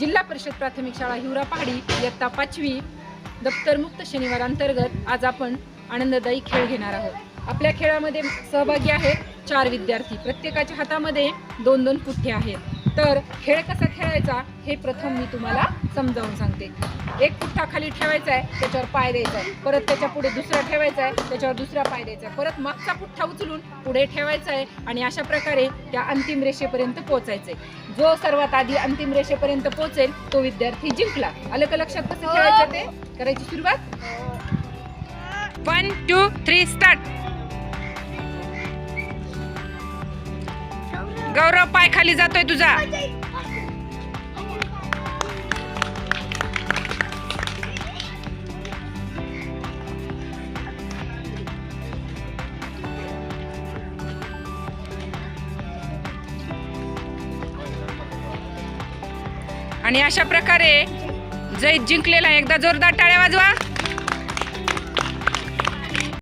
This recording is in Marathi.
जिल्हा परिषद प्राथमिक शाळा हिवरा पहाडी इयत्ता पाचवी दप्तरमुक्त शनिवार अंतर्गत आज आपण आनंददायी खेळ घेणार आहोत. आपल्या खेळामध्ये सहभागी आहेत चार विद्यार्थी. प्रत्येकाच्या हातामध्ये दोन दोन पुठ्ठे आहेत. तर खेळ कसा खेळायचा हे प्रथम मी तुम्हाला समजावून सांगते. एक पुठ्ठा खाली ठेवायचा आहे त्याच्यावर पाय द्यायचा आहे. परत त्याच्या पुढे दुसरा ठेवायचा आहे त्याच्यावर दुसरा पाय द्यायचा आहे. परत मागचा पुठ्ठा उचलून पुढे ठेवायचा आहे आणि अशा प्रकारे त्या अंतिम रेषेपर्यंत पोहोचायचंय जो सर्वात आधी अंतिम रेषेपर्यंत पोहोचेल तो विद्यार्थी जिंकला. आलं का लक्षात कसं खेळायचं ते? करायची सुरुवात? One two three start Gaurav पाय खाली जातोय तुझा. आणि अशा प्रकारे जैत जिंकलेला एकदा जोरदार टाळ्या वाजवा.